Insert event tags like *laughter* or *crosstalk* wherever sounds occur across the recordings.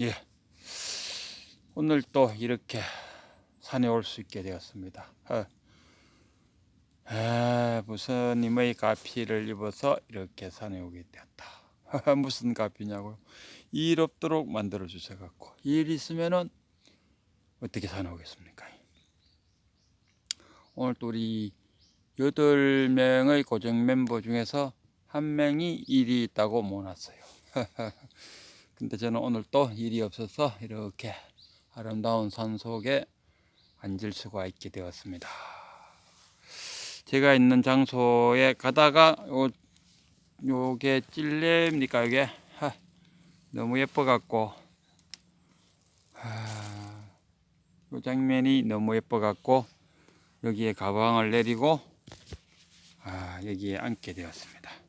예. 오늘 또 이렇게 산에 올 수 있게 되었습니다. 어. 아, 무슨 님의 가피를 입어서 이렇게 산에 오게 되었다. *laughs* 무슨 가피냐고요? 일 없도록 만들어 주셔 갖고 일 있으면은 어떻게 산에 오겠습니까? 오늘 또 우리 여덟 명의 고정 멤버 중에서 한 명이 일이 있다고 모았어요. *laughs* 근데 저는 오늘 또 일이 없어서 이렇게 아름다운 산 속에 앉을 수가 있게 되었습니다. 제가 있는 장소에 가다가 요, 요게 찔레입니까 이게 하, 너무 예뻐 갖고 요 장면이 너무 예뻐 갖고 여기에 가방을 내리고 아, 여기에 앉게 되었습니다.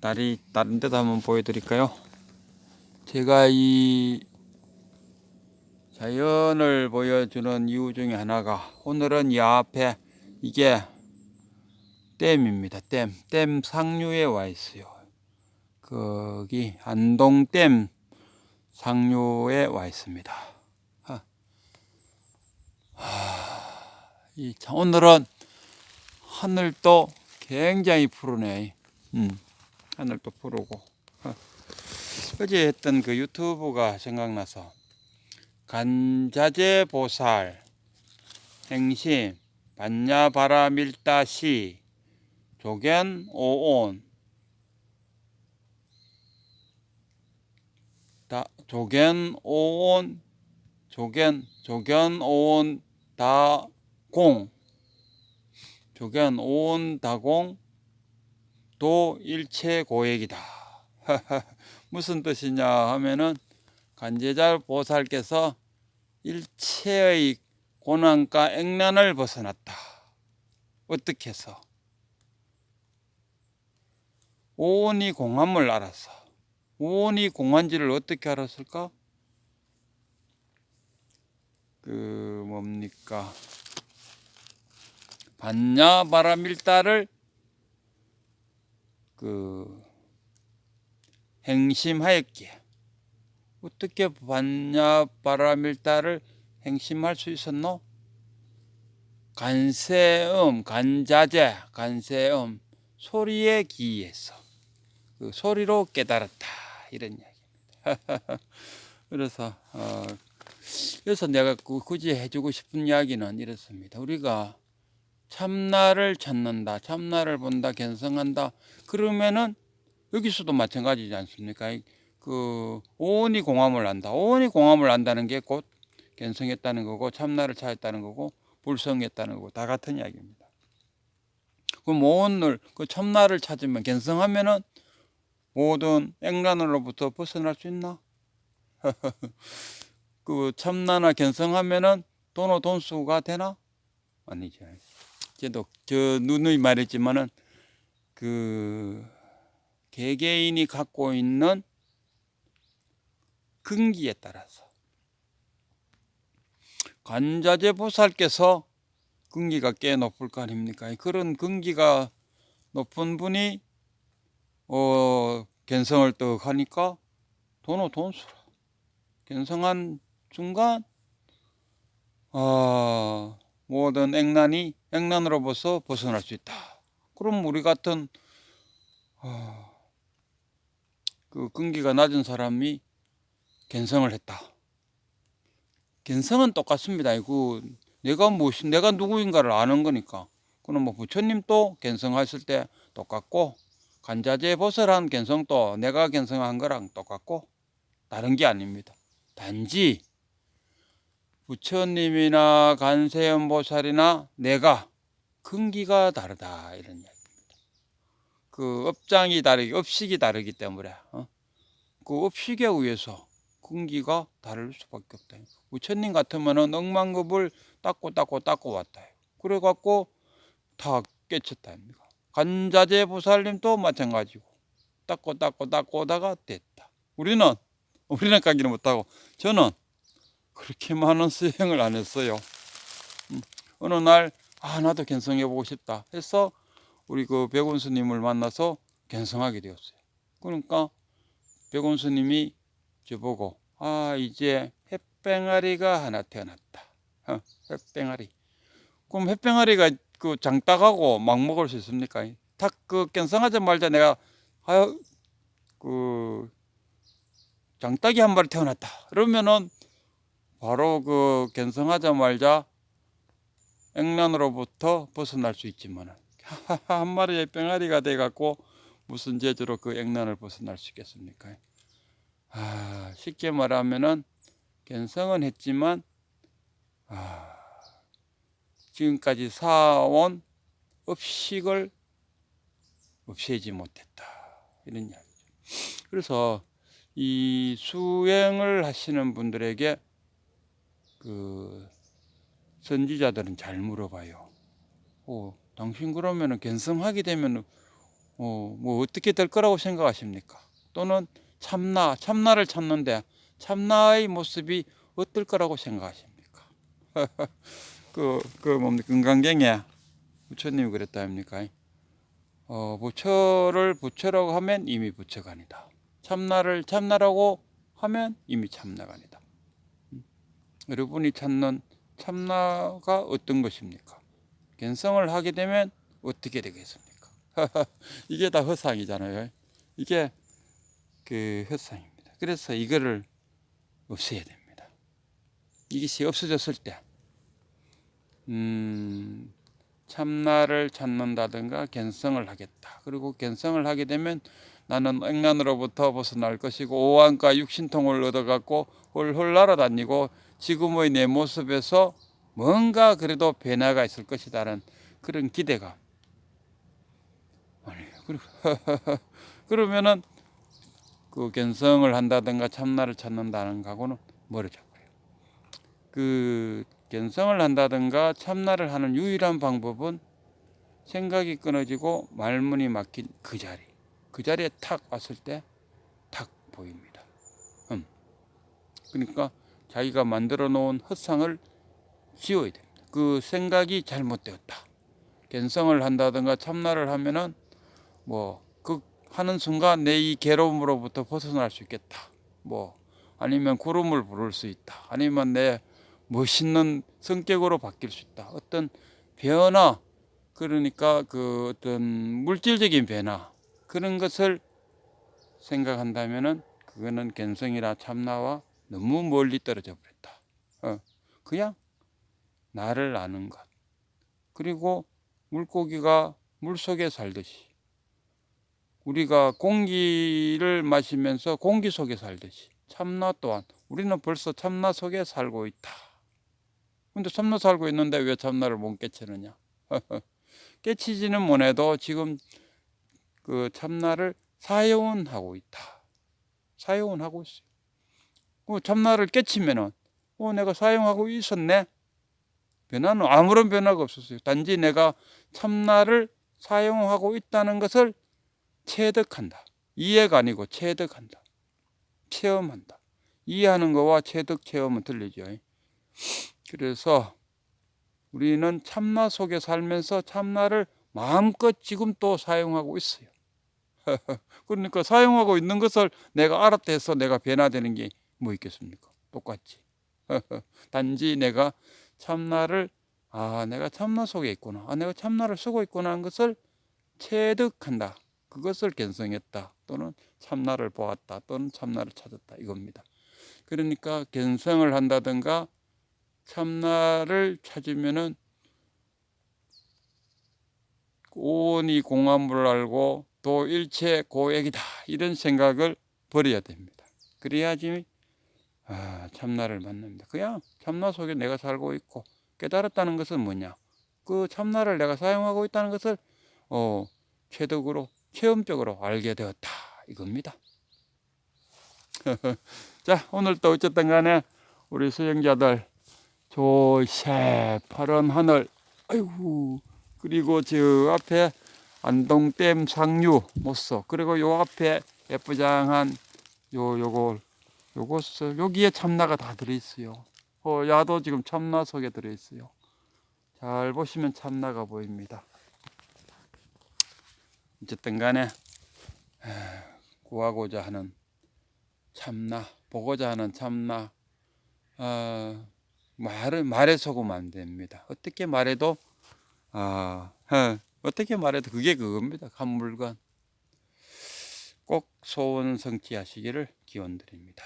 다리 다른 데도 한번 보여드릴까요? 제가 이 자연을 보여주는 이유 중에 하나가 오늘은 이 앞에 이게 댐입니다. 댐. 댐 상류에 와 있어요. 거기 안동댐 상류에 와 있습니다. 하. 하. 이 참, 오늘은 하늘도 굉장히 푸르네. 음. 하늘도 푸르고. 하. 어제 했던 그 유튜브가 생각나서 간자재 보살 행심 반야바라 밀다시 조견 오온 다 조견 오온 조견 조견 오온 다공 조견 오온 다공 도 일체 고액이다. *laughs* 무슨 뜻이냐 하면은 간제자 보살께서 일체의 고난과 액난을 벗어났다. 어떻게 해서? 오온이 공함을 알아서. 오온이 공한지를 어떻게 알았을까? 그 뭡니까? 반야 바라밀다를 그 행심하였기에 어떻게 반야 바라밀다를 행심할 수 있었노? 간세음, 간자재, 간세음 소리에 기의해서 그 소리로 깨달았다 이런 이야기입니다. *laughs* 그래서 어, 그래서 내가 그 굳이 해주고 싶은 이야기는 이렇습니다. 우리가 참나를 찾는다, 참나를 본다, 견성한다. 그러면은 여기서도 마찬가지지 않습니까? 그 오온이 공함을 안다. 오온이 공함을 안다는 게 곧 견성했다는 거고 참나를 찾았다는 거고 불성했다는 거고 다 같은 이야기입니다. 그럼 오온을 그 참나를 찾으면 견성하면은 모든 액란으로부터 벗어날 수 있나? *laughs* 그 참나나 견성하면은 돈오 돈수가 되나? 아니죠. 저도 저 누누이 말했지만은 그 개개인이 갖고 있는 근기에 따라서 관자재 보살께서 근기가 꽤 높을 거 아닙니까? 그런 근기가 높은 분이 어 견성을 떡 하니까 돈오 돈수라 견성한 순간 어 모든 액난이 액난으로부터 벗어날 수 있다. 그럼 우리 같은 어, 그 근기가 낮은 사람이 견성을 했다. 견성은 똑같습니다. 그 내가 무엇 내가 누구인가를 아는 거니까. 그럼 뭐 부처님도 견성하실 때 똑같고 간자재 보살한 견성도 내가 견성한 거랑 똑같고 다른 게 아닙니다. 단지 부처님이나 간세음 보살이나 내가 근기가 다르다 이런 이야기입니다. 그 업장이 다르기, 업식이 다르기 때문에 어? 그 업식에 의해서 근기가 다를 수밖에 없다. 부처님 같으면은 억만급을 닦고 닦고 닦고 왔다. 그래갖고 다 깨쳤다. 간자재 보살님도 마찬가지고 닦고 닦고 닦고 오다가 됐다. 우리는 우리는 가기는 못하고 저는 그렇게 많은 수행을 안 했어요. 음, 어느 날 아 나도 견성해 보고 싶다 해서 우리 그 백원수님을 만나서 견성하게 되었어요. 그러니까 백원수님이 저보고 아 이제 햇병아리가 하나 태어났다. 어, 햇병아리. 그럼 햇병아리가 그 장딱하고 막 먹을 수 있습니까? 닭그 견성하자마자 내가 아유 그 장딱이 한 마리 태어났다. 그러면은 바로 그 견성하자마자 액란으로부터 벗어날 수 있지만은 한 마리의 병아리가 돼 갖고 무슨 재주로 그 액란을 벗어날 수 있겠습니까? 아, 쉽게 말하면은 견성은 했지만 아, 지금까지 사온 업식을 없애지 못했다 이런 이야기죠. 그래서 이 수행을 하시는 분들에게 그 선지자들은 잘 물어봐요. 어, 당신 그러면은 견성하게 되면 어, 뭐 어떻게 될 거라고 생각하십니까? 또는 참나, 참나를 찾는데 참나의 모습이 어떨 거라고 생각하십니까? *laughs* 그, 그 뭡니까? 금강경에 부처님이 그랬다 합니까? 어, 부처를 부처라고 하면 이미 부처가 아니다. 참나를 참나라고 하면 이미 참나가 아니다. 음. 여러분이 찾는 참나가 어떤 것입니까? 견성을 하게 되면 어떻게 되겠습니까? *laughs* 이게 다 허상이잖아요. 이게 그 허상입니다. 그래서 이거를 없애야 됩니다. 이것이 없어졌을 때, 음, 참나를 찾는다든가 견성을 하겠다. 그리고 견성을 하게 되면 나는 액란으로부터 벗어날 것이고 오한과 육신통을 얻어갖고 홀홀 날아다니고 지금의 내 모습에서 뭔가 그래도 변화가 있을 것이다는 그런 기대감. *laughs* 그러면은 그 견성을 한다든가 참나를 찾는다는 거하고는 멀어져 버려요. 그 견성을 한다든가 참나를 하는 유일한 방법은 생각이 끊어지고 말문이 막힌 그 자리. 그 자리에 탁 왔을 때 탁 보입니다. 음. 그러니까 자기가 만들어 놓은 헛상을 지워야 됩니다. 그 생각이 잘못되었다. 견성을 한다든가 참나를 하면은 뭐 그 하는 순간 내 이 괴로움으로부터 벗어날 수 있겠다. 뭐 아니면 구름을 부를 수 있다. 아니면 내 멋있는 성격으로 바뀔 수 있다. 어떤 변화 그러니까 그 어떤 물질적인 변화 그런 것을 생각한다면은 그거는 견성이나 참나와 너무 멀리 떨어져 버렸다. 어, 그냥 나를 아는 것. 그리고 물고기가 물 속에 살듯이 우리가 공기를 마시면서 공기 속에 살듯이 참나 또한 우리는 벌써 참나 속에 살고 있다. 근데 참나 살고 있는데 왜 참나를 못 깨치느냐? *laughs* 깨치지는 못해도 지금 그 참나를 사용은 하고 있다. 사용은 하고 있어요. 그 참나를 깨치면은 어 내가 사용하고 있었네. 변화는 아무런 변화가 없었어요. 단지 내가 참나를 사용하고 있다는 것을 체득한다. 이해가 아니고 체득한다. 체험한다. 이해하는 거와 체득 체험은 틀리죠. 그래서 우리는 참나 속에 살면서 참나를 마음껏 지금 또 사용하고 있어요. *laughs* 그러니까 사용하고 있는 것을 내가 알았다 해서 내가 변화되는 게 뭐 있겠습니까? 똑같지. *laughs* 단지 내가 참나를 아 내가 참나 속에 있구나. 아 내가 참나를 쓰고 있구나 하는 것을 체득한다. 그것을 견성했다. 또는 참나를 보았다. 또는 참나를 찾았다. 이겁니다. 그러니까 견성을 한다든가 참나를 찾으면은 온이 공화물을 알고 또 일체 고액이다. 이런 생각을 버려야 됩니다. 그래야지 아, 참나를 만납니다. 그냥 참나 속에 내가 살고 있고 깨달았다는 것은 뭐냐? 그 참나를 내가 사용하고 있다는 것을 어, 체득으로 체험적으로 알게 되었다 이겁니다. *laughs* 자 오늘 또 어쨌든 간에 우리 수행자들 저 새파란 하늘 아이고 그리고 저 앞에 안동댐 상류 모습 그리고 요 앞에 예쁘장한 요 요거 요것을 여기에 참나가 다 들어있어요. 어, 야도 지금 참나 속에 들어있어요. 잘 보시면 참나가 보입니다. 어쨌든 간에 에, 구하고자 하는 참나 보고자 하는 참나 어, 말을 안 됩니다. 어떻게 말해도 아 어, 어떻게 말해도 그게 그겁니다. 한 물건 꼭 소원 성취하시기를 기원 드립니다.